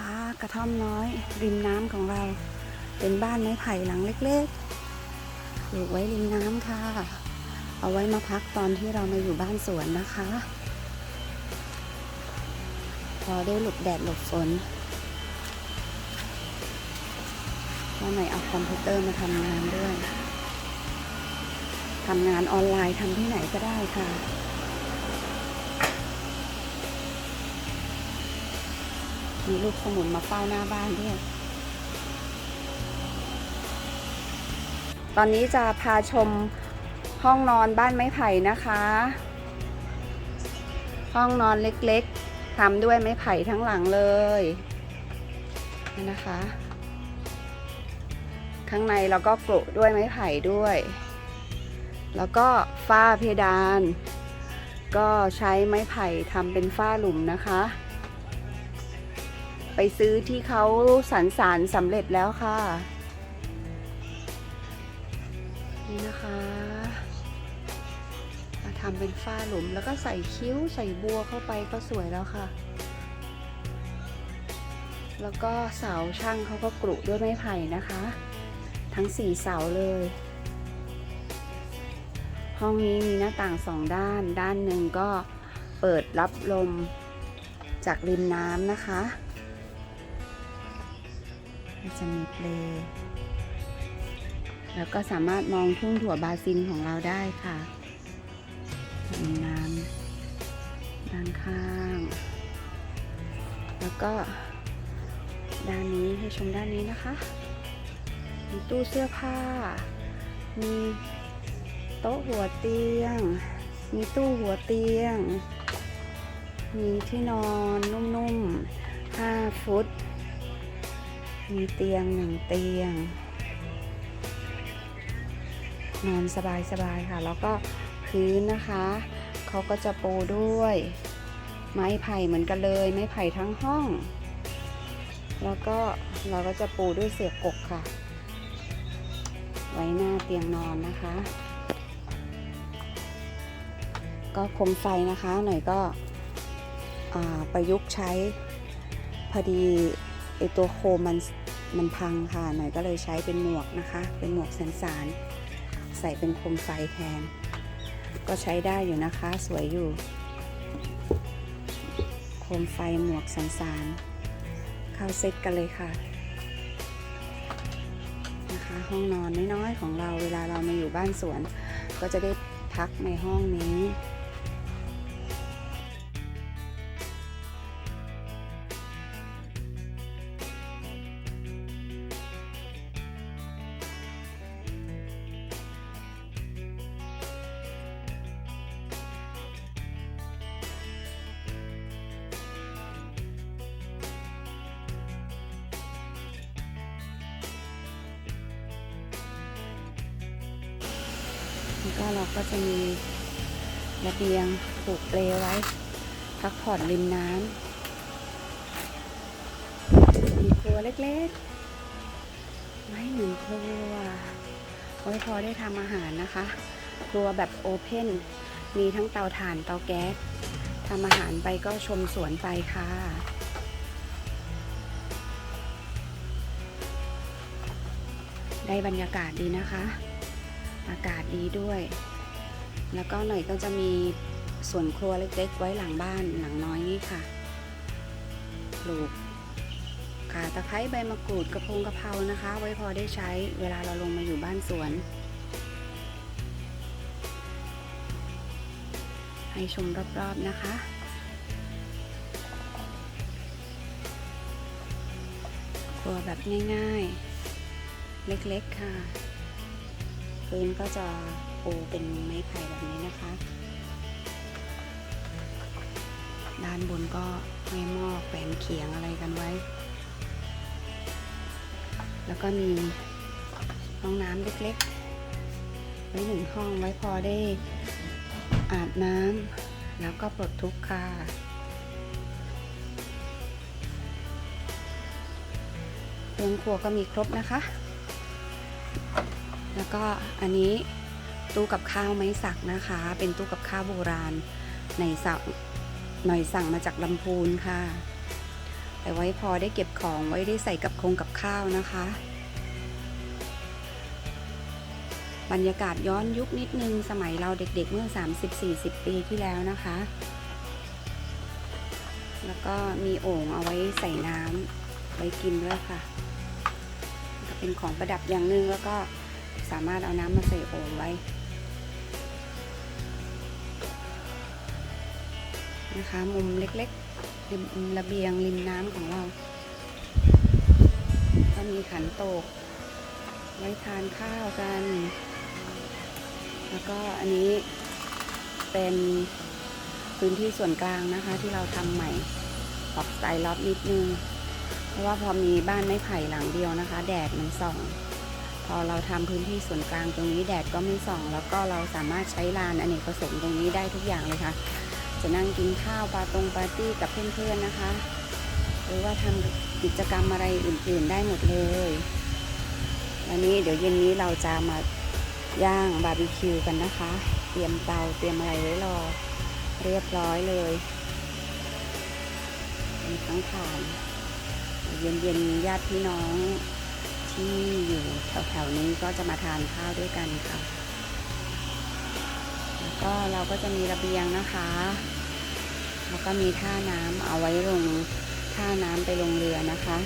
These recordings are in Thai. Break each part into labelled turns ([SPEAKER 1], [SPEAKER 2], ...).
[SPEAKER 1] นะคะกระท่อมน้อย ริมน้ำของเรา เป็นบ้านไม้ไผ่หลังเล็กๆปลูกไว้ริมน้ำค่ะ เอาไว้มาพักตอนที่เรามาอยู่บ้านสวนนะคะ พอได้หลบแดดหลบฝนว่าไหนเอาคอมพิวเตอร์มาทำงานด้วยทำงานออนไลน์ทำที่ไหนก็ได้ค่ะ มีลูกสมุนมาเฝ้าหน้าบ้านด้วย ตอนนี้จะพาชมห้องนอนบ้านไม้ไผ่นะคะ ห้องนอนเล็กๆทำด้วยไม้ไผ่ทั้งหลังเลยนี่นะคะ ข้างในเราก็กรุด้วยไม้ไผ่ด้วย แล้วก็ฝ้าเพดาน ก็ใช้ไม้ไผ่ทำเป็นฝ้าหลุมนะคะ ไปซื้อที่เขาสรรสารสำเร็จแล้วค่ะ นี่นะคะมาทำเป็นฝ้าหลุมแล้วก็ใส่คิ้วใส่บัวเข้าไปก็สวยแล้วค่ะ แล้วก็เสาช่างเขาก็กรุด้วยไม้ไผ่นะคะ ทั้งสี่เสาเลยห้องนี้มีหน้าต่างสองด้าน ด้านหนึ่งก็เปิดรับลมจากริมน้ำนะคะ ก็จะมีเปลแล้วก็สามารถมองทุ่งถั่วบาซิลของเราได้ค่ะริมน้ำด้านข้าง แล้วก็ด้านนี้ให้ชมด้านนี้นะคะ มีตู้เสื้อผ้า มีโต๊ะหัวเตียง มีตู้หัวเตียง มีที่นอนนุ่มๆ 5 ฟุต มีเตียงหนึ่งเตียง นอนสบายๆค่ะ แล้วก็พื้นนะคะ เขาก็จะปูด้วย ไม้ไผ่เหมือนกันเลย ไม้ไผ่ทั้งห้อง แล้วก็เราก็จะปูด้วยเสื่อกกค่ะ ไว้หน้าเตียงนอนนะคะ ก็คมไฟนะคะ หน่อยก็ประยุกต์ใช้พอดีไอตัวโคมมัน มันพังค่ะหน่อยก็เลยใช้เป็นหมวกนะคะ เป็นหมวกแสนสารใส่เป็นโคมไฟแทน ก็ใช้ได้อยู่นะคะ สวยอยู่ โคมไฟหมวกแสนสารเข้าเซ็ตกันเลยค่ะนะคะ ห้องนอนน้อยๆของเราเวลาเรามาอยู่บ้านสวน ก็จะได้พักในห้องนี้ แล้วก็เราก็จะมีระเบียงปลูกเปลไว้ พักผ่อนริมน้ำมีครัวเล็กๆไว้หนึ่งครัวไว้พอได้ทำอาหารนะคะ ครัวแบบโอเพนมีทั้งเตาถ่านเตาแก๊สทำอาหารไปก็ชมสวนไปค่ะได้บรรยากาศดีนะคะ อากาศดีด้วย แล้วก็หน่อยก็จะมีส่วนครัวเล็กๆ ไว้หลังบ้านหลังน้อยนี่ค่ะปลูกขาตะไคร้ใบมะกรูดกระพงกระเพรานะคะ ไว้พอได้ใช้เวลาเราลงมาอยู่บ้านสวน ให้ชมรอบๆนะคะ ครัวแบบง่ายๆ เล็กๆค่ะ พื้นก็จะปูเป็นไม้ไผ่แบบนี้นะคะ ด้านบนก็ไม่หม้อแขวนเขียงอะไรกันไว้ แล้วก็มีห้องน้ำเล็กๆ ไว้หนึ่งห้องไว้พอได้อาบน้ำแล้วก็ปลดทุกข์ค่ะเครื่องครัวก็มีครบนะคะ แล้วก็อันนี้ตู้กับข้าวไม้สักนะคะ เป็นตู้กับข้าวโบราณในสั่งหน่อยสั่งมาจากลำพูนค่ะแต่ไว้พอได้เก็บของไว้ได้ใส่กับคงกับข้าวนะคะ บรรยากาศย้อนยุคนิดนึงสมัยเราเด็กๆเมื่อ 30-40 ปีที่แล้วนะคะ แล้วก็มีโอ่งเอาไว้ใส่น้ำไว้กินด้วยค่ะ เป็นของประดับอย่างหนึ่งแล้วก็ สามารถเอาน้ำมาใส่โอ่งไว้นะคะ มุมเล็กๆริมระเบียงริมน้ำของเรา ก็มีขันโตก ไว้ทานข้าวกัน แล้วก็อันนี้เป็นพื้นที่ส่วนกลางนะคะ ที่เราทำใหม่ปรับสไตล์ล็อบนิดนึง เพราะว่าพอมีบ้านไม้ไผ่หลังเดียวนะคะ แดดมันส่อง อเราทำพื้นที่ส่วนกลางตรงนี้แดดก็ไม่ส่อง แล้วก็เราสามารถใช้ลานอเนกประสงค์ตรงนี้ได้ทุกอย่างเลยค่ะ จะนั่งกินข้าวปาตรงปาร์ตี้กับเพื่อนๆนะคะ หรือว่าทำกิจกรรมอะไรอื่นๆได้หมดเลยวันนี้เดี๋ยวเย็นนี้เราจะมาย่างบาร์บีคิวกันนะคะ เตรียมเตาเตรียมอะไรไว้รอเรียบร้อยเลยเป็นทั้งผ่านเย็นๆญาติพี่น้อง ที่อยู่แถวๆนี้ก็จะมาทานข้าวด้วยกันค่ะ แล้วก็เราก็จะมีระเบียงนะคะ แล้วก็มีท่าน้ำเอาไว้ลงท่าน้ำไปลงเรือนะคะ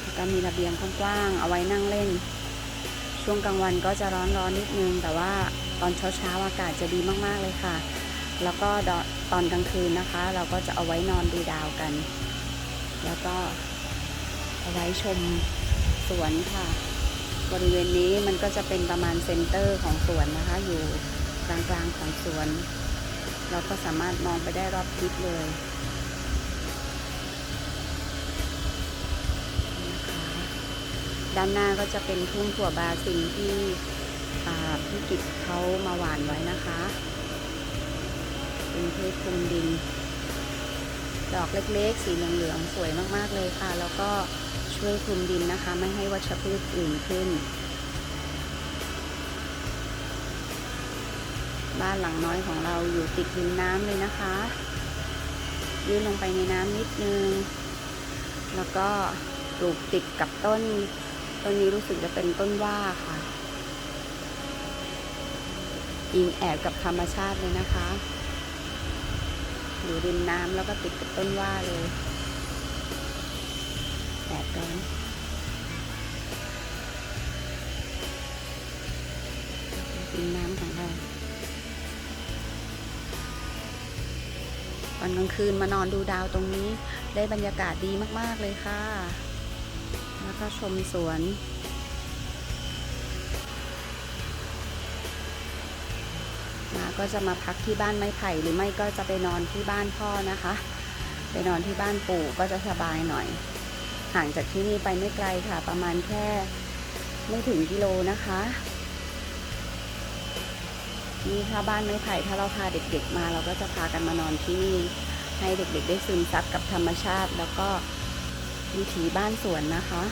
[SPEAKER 1] แล้วก็มีระเบียงกว้างๆเอาไว้นั่งเล่น ช่วงกลางวันก็จะร้อนๆนิดนึง แต่ว่าตอนเช้าๆอากาศจะดีมากๆเลยค่ะ แล้วก็ตอนกลางคืนนะคะ เราก็จะเอาไว้นอนดูดาวกัน แล้วก็เอาไว้ชม สวนค่ะ บริเวณนี้มันก็จะเป็นประมาณเซ็นเตอร์ของสวนนะคะ อยู่กลางๆของสวน เราก็สามารถมองไปได้รอบทิศเลยด้านหน้าก็จะเป็นทุ่งถั่วบาซิลที่พี่กิจเขามาหว่านไว้นะคะ เป็นเพชคลุมดิน ดอกเล็กๆ สีเหลืองๆ สวยมากๆเลยค่ะ แล้วก็ ช่วยคลุมดินนะคะ ไม่ให้วัชพืชอื่นขึ้น บ้านหลังน้อยของเราอยู่ติดริมน้ำเลยนะคะ ยื่นลงไปในน้ำนิดนึง แล้วก็ปลูกติดกับต้น ต้นนี้รู้สึกจะเป็นต้นว่าค่ะ อิงแอบกับธรรมชาติเลยนะคะ อยู่ริมน้ำแล้วก็ติดกับต้นว่าเลย แดดร้อนริมน้ำของเราตอนกลางคืนมานอนดูดาวตรงนี้ได้บรรยากาศดีมาก ๆ เลยค่ะ แล้วก็ชมสวนมาก็จะมาพักที่บ้านไม้ไผ่หรือไม่ก็จะไปนอนที่บ้านพ่อนะคะ ไปนอนที่บ้านปู่ก็จะสบายหน่อย ห่างจากที่นี่ไปไม่ไกลค่ะ ประมาณแค่ไม่ถึงกิโลนะคะ นี่ถ้าบ้านไม้ไผ่ถ้าเราพาเด็กๆมา เราก็จะพากันมานอนที่นี่ ให้เด็กๆได้ซึมซับกับธรรมชาติ แล้วก็วิถีบ้านสวนนะคะ